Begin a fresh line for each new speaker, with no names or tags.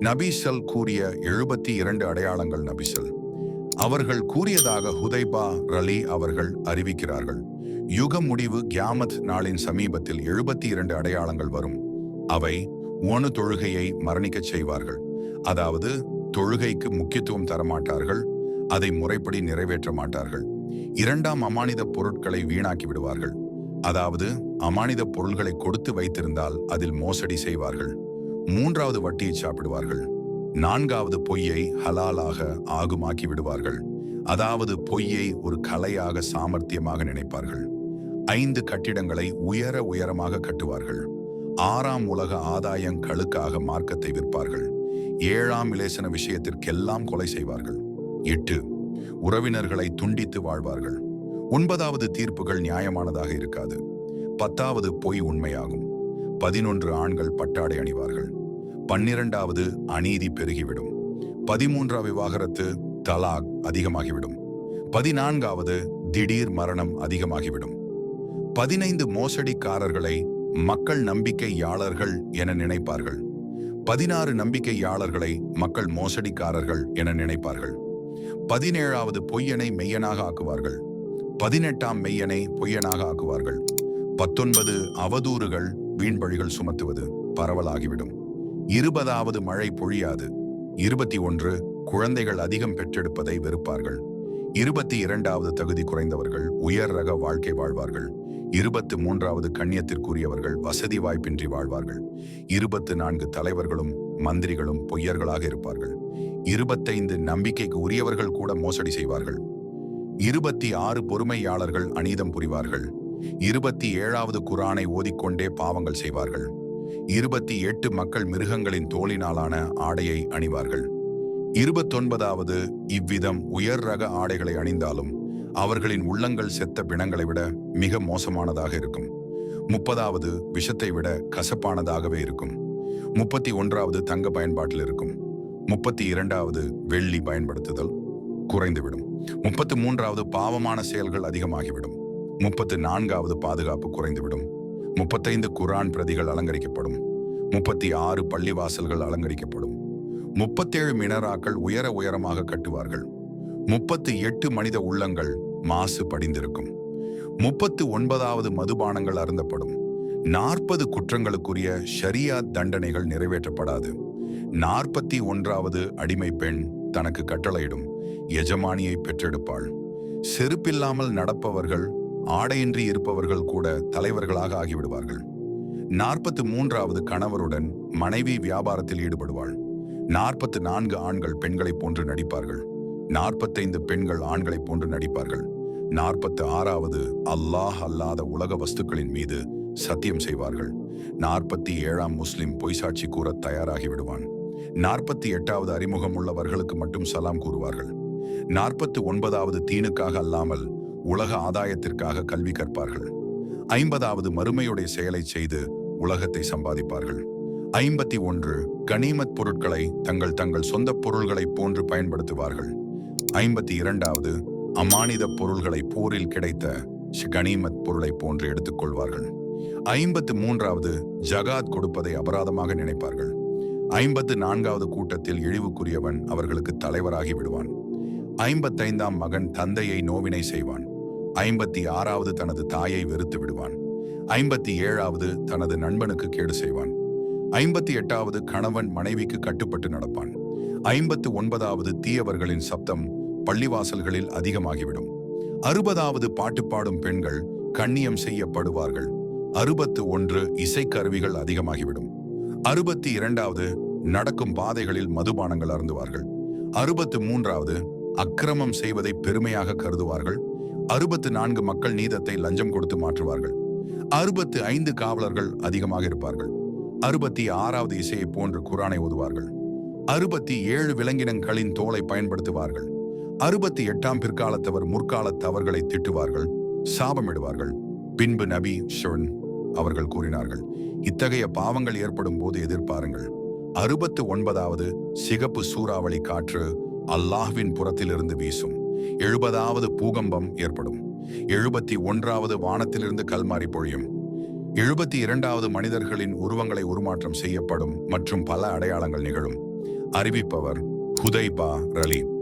நபிசல் கூறிய எழுபத்தி இரண்டு அடையாளங்கள் நபிசல். அவர்கள் கூறியதாக ஹுதைபா ரலி அவர்கள் அறிவிக்கிறார்கள். யுக முடிவு கியாமத் நாளின் சமீபத்தில் எழுபத்தி இரண்டு அடையாளங்கள் வரும். அவை ஒணு தொழுகையை மரணிக்கச் செய்வார்கள். அதாவது தொழுகைக்கு முக்கியத்துவம் தரமாட்டார்கள். அதை முறைப்படி நிறைவேற்ற மாட்டார்கள். இரண்டாம் அமானித பொருட்களை வீணாக்கி விடுவார்கள். அதாவது அமானித பொருள்களை கொடுத்து வைத்திருந்தால் அதில் மோசடி செய்வார்கள். மூன்றாவது வட்டியை சாப்பிடுவார்கள். நான்காவது பொய்யை ஹலாலாக ஆகுமாக்கி விடுவார்கள். அதாவது பொய்யை ஒரு கலையாக சாமர்த்தியமாக நினைப்பார்கள். ஐந்து கட்டிடங்களை உயர உயரமாக கட்டுவார்கள். ஆறாம் உலக ஆதாயங்களுக்காக மார்க்கத்தை விற்பார்கள். ஏழாம் இலேசன விஷயத்திற்கெல்லாம் கொலை செய்வார்கள். எட்டு உறவினர்களை துண்டித்து வாழ்வார்கள். ஒன்பதாவது தீர்ப்புகள் நியாயமானதாக இருக்காது. பத்தாவது பொய் உண்மையாகும். பதினொன்று ஆண்கள் பட்டாடை அணிவார்கள். பன்னிரண்டாவது அநீதி பெருகிவிடும். பதிமூன்றாம் விவாகரத்து தலாக் அதிகமாகிவிடும். பதினான்காவது திடீர் மரணம் அதிகமாகிவிடும். பதினைந்து மோசடிக்காரர்களை மக்கள் நம்பிக்கையாளர்கள் என நினைப்பார்கள். பதினாறு நம்பிக்கையாளர்களை மக்கள் மோசடிக்காரர்கள் என நினைப்பார்கள். பதினேழாவது பொய்யனை மெய்யனாக ஆக்குவார்கள். பதினெட்டாம் மெய்யனை பொய்யனாக ஆக்குவார்கள். பத்தொன்பது அவதூறுகள் வீண்பழிகள் சுமத்துவது பரவலாகிவிடும். இருபதாவது மழை பொழியாது. இருபத்தி ஒன்று குழந்தைகள் அதிகம் பெற்றெடுப்பதை வெறுப்பார்கள். இருபத்தி இரண்டாவது தகுதி குறைந்தவர்கள் உயர் ரக வாழ்க்கை வாழ்வார்கள். இருபத்து மூன்றாவது கண்ணியத்திற்குரியவர்கள் வசதி வாய்ப்பின்றி வாழ்வார்கள். இருபத்து நான்கு தலைவர்களும் மந்திரிகளும் பொய்யர்களாக இருப்பார்கள். இருபத்தைந்து நம்பிக்கைக்கு உரியவர்கள் கூட மோசடி செய்வார்கள். இருபத்தி ஆறு பொறுமையாளர்கள் அநீதம் புரிவார்கள். இருபத்தி ஏழாவது குரானை ஓதிக்கொண்டே பாவங்கள் செய்வார்கள். இருபத்தி எட்டு மக்கள் மிருகங்களின் தோளினாலான ஆடையை அணிவார்கள். இருபத்தொன்பதாவது இவ்விதம் உயர் ரக ஆடைகளை அணிந்தாலும் அவர்களின் உள்ளங்கள் செத்த பிணங்களை விட மிக மோசமானதாக இருக்கும். முப்பதாவது விஷத்தை விட கசப்பானதாகவே இருக்கும். முப்பத்தி ஒன்றாவது தங்க பயன்பாட்டில் இருக்கும். முப்பத்தி இரண்டாவது வெள்ளி பயன்படுத்துதல் குறைந்துவிடும். முப்பத்து மூன்றாவது பாவமான செயல்கள் அதிகமாகிவிடும். முப்பத்து நான்காவது பாதுகாப்பு குறைந்துவிடும். முப்பத்தைந்து குரான் பிரதிகள் அலங்கரிக்கப்படும். முப்பத்தி ஆறு பள்ளிவாசல்கள் அலங்கரிக்கப்படும். முப்பத்தேழு மினராக்கள் உயர உயரமாக கட்டுவார்கள். முப்பத்து எட்டு மனித உள்ளங்கள் மாசு படிந்திருக்கும். முப்பத்து ஒன்பதாவது மதுபானங்கள் அருந்தப்படும். நாற்பது குற்றங்களுக்குரிய ஷரியா தண்டனைகள் நிறைவேற்றப்படாது. நாற்பத்தி ஒன்றாவது அடிமை பெண் தனக்கு கட்டளையிடும். எஜமானியை பெற்றெடுப்பாள். செருப்பில்லாமல் நடப்பவர்கள் ஆடையின்றி இருப்பவர்கள் கூட தலைவர்களாக ஆகிவிடுவார்கள். நாற்பத்து மூன்றாவது கணவருடன் மனைவி வியாபாரத்தில் ஈடுபடுவாள். நாற்பத்து நான்கு ஆண்கள் பெண்களைப் போன்று நடிப்பார்கள். நாற்பத்தைந்து பெண்கள் ஆண்களைப் போன்று நடிப்பார்கள். நாற்பத்து ஆறாவது அல்லாஹ் அல்லாத உலக வஸ்துக்களின் மீது சத்தியம் செய்வார்கள். நாற்பத்தி ஏழாம் முஸ்லிம் பொய்சாட்சி கூற தயாராகி விடுவான் நாற்பத்தி எட்டாவது அறிமுகம் உள்ளவர்களுக்கு மட்டும் சலாம் கூறுவார்கள். நாற்பத்து ஒன்பதாவது தீனுக்காக அல்லாமல் உலக ஆதாயத்திற்காக கல்வி கற்பார்கள். ஐம்பதாவது மறுமையுடைய செயலை செய்து உலகத்தை சம்பாதிப்பார்கள். ஐம்பத்தி ஒன்று கனிமத் பொருட்களை தங்கள் தங்கள் சொந்த பொருள்களைப் போன்று பயன்படுத்துவார்கள். ஐம்பத்தி இரண்டாவது அமானித பொருள்களை போரில் கிடைத்த ஷ் கனிமத் பொருளை போன்று எடுத்துக்கொள்வார்கள். ஐம்பத்து மூன்றாவது ஜகாத் கொடுப்பதை அபராதமாக நினைப்பார்கள். ஐம்பத்து நான்காவது கூட்டத்தில் இழிவுக்குரியவன் அவர்களுக்கு தலைவராகி விடுவான். ஐம்பத்தைந்தாம் மகன் தந்தையை நோவினை செய்வான். ஐம்பத்தி ஆறாவது தனது தாயை வெறுத்து விடுவான். ஐம்பத்தி ஏழாவது தனது நண்பனுக்கு கேடு செய்வான். ஐம்பத்தி எட்டாவது கணவன் மனைவிக்கு கட்டுப்பட்டு நடப்பான். ஐம்பத்து ஒன்பதாவது தீயவர்களின் சப்தம் பள்ளிவாசல்களில் அதிகமாகிவிடும். அறுபதாவது பாட்டு பாடும் பெண்கள் கண்ணியம் செய்யப்படுவார்கள். அறுபத்து ஒன்று இசைக்கருவிகள் அதிகமாகிவிடும். அறுபத்தி இரண்டாவது நடக்கும் பாதைகளில் மதுபானங்கள் அருந்துவார்கள். அறுபத்து மூன்றாவது அக்கிரமம் செய்வதை பெருமையாக கருதுவார்கள். அறுபத்து நான்கு மக்கள் நீதத்தை லஞ்சம் கொடுத்து மாற்றுவார்கள். அறுபத்து ஐந்து காவலர்கள் அதிகமாக இருப்பார்கள். அறுபத்தி ஆறாவது இசையை போன்று குரானை ஓதுவார்கள். அறுபத்தி ஏழு விலங்கினங்களின் தோலை பயன்படுத்துவார்கள். அறுபத்தி எட்டாம் பிற்காலத்தவர் முற்காலத்தவர்களை திட்டுவார்கள் சாபமிடுவார்கள். பின்பு நபி ஷொன் அவர்கள் கூறினார்கள் இத்தகைய பாவங்கள் ஏற்படும் போது எதிர்பாருங்கள். அறுபத்து ஒன்பதாவது சிகப்பு சூறாவளி காற்று அல்லாஹ்வின் புறத்திலிருந்து வீசும். எழுபதாவது பூகம்பம் ஏற்படும். எழுபத்தி ஒன்றாவது வானத்திலிருந்து கல்மாரி பொழியும். எழுபத்தி இரண்டாவது மனிதர்களின் உருவங்களை உருமாற்றம் செய்யப்படும் மற்றும் பல அடையாளங்கள் நிகழும். அறிவிப்பவர் ஹுதைபா ரலி.